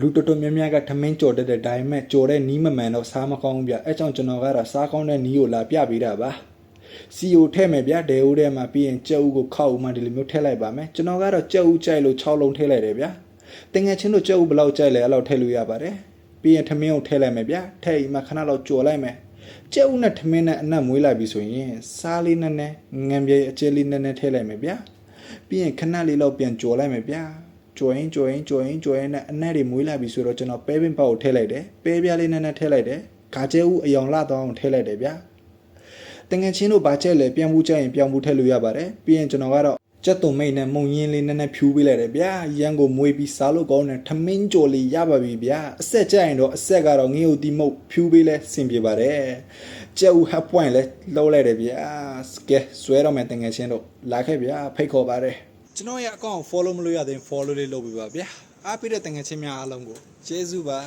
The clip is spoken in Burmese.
လူတော်တော်များများကထမင်းကြော်တတ်တဲ့ဒါပေမဲ့ကြော်တဲ့နီးမမှန်တော့စားမကောင်းဘူးဗျအဲကြောင့်ကျွန်တော်ကတော့စားကောင်းတဲ့နီးကိုလာပြပေးတာပါစီယိုထည့်မယ်ဗျဒဲဦးထဲမှာပြီးရင်ကြက်ဦးကိုခောက်ဦးမှဒီလိုမျိုးထည့်လိုက်ပါမယ်ကျွန်တော်ကတော့ကြက်ဦးကြိုက်လို့6လုံးထည့်လိုက်တယ်ဗျတင်ငယ်ချင်းတို့ကြက်ဦးဘယ်လောက်ကြိုက်လဲအဲ့လောက်ထည့်လို့ရပါတယ်ပြီးရင်ထမင်းကိုထည့်လိုက်မယ်ဗျထည့်ပြီးမှခဏလောက်ကြော်လိုက်မယ်ကြက်ဦးနဲ့ထမင်းနဲ့အနက်မွေးလိုက်ပြီဆိုရင်စားလေးနဲ့နဲ့ငံပြေအကျဲလေးနဲ့နဲ့ထည့်လိုက်မယ်ဗျပြီးရင်ခဏလေးလောက်ပြန်ကြော်လိုက်မယ်ဗျ ကြော်ရင်ကြော်ရင်ကြော်ရင်ကြော်ရင်နဲ့အနက်တွေမွေးလိုက်ပြီဆိုတော့ကျွန်တော်ပဲပင်ပေါက်ကိုထည့်လိုက်တယ်ပဲပြားလေးနဲ့နဲ့ထည့်လိုက်တယ်ဂါကျဲဦးအယောင်လာတော့အောင်ထည့်လိုက်တယ်ဗျတငယ်ချင်းတို့ဘာချက်လဲပြန်မှုချက်ရင်ပြန်မှုထည့်လို့ရပါတယ်ပြီးရင်ကျွန်တော်ကတော့ကြက်သွန်မိတ်နဲ့မုံရင်းလေးနည်းနည်းဖြူပေးလိုက်တယ်ဗျာရန်ကိုမွေးပြီးစားလို့ကောင်းတဲ့ထမင်းကြော်လေးရပါပြီဗျာအဆက်ကြရင်တော့အဆက်ကတော့ငင်းဦးတီမုတ်ဖြူပေးလဲဆင်ပြေပါတယ်ကြက်ဦးဟပ်ပွိုင်လဲလှုပ်လိုက်တယ်ဗျာကဲဆွဲတော့မယ်တငယ်ချင်းတို့လာခဲ့ဗျာဖိတ်ခေါ်ပါတယ် ကျွန်တော်ရဲ့အကောင့်ကို follow မလုပ်ရသေးရင် follow လေးလုပ်ပေးပါဗျာအားပေးတဲ့တငယ်ချင်းများအားလုံးကိုကျေးဇူးပါ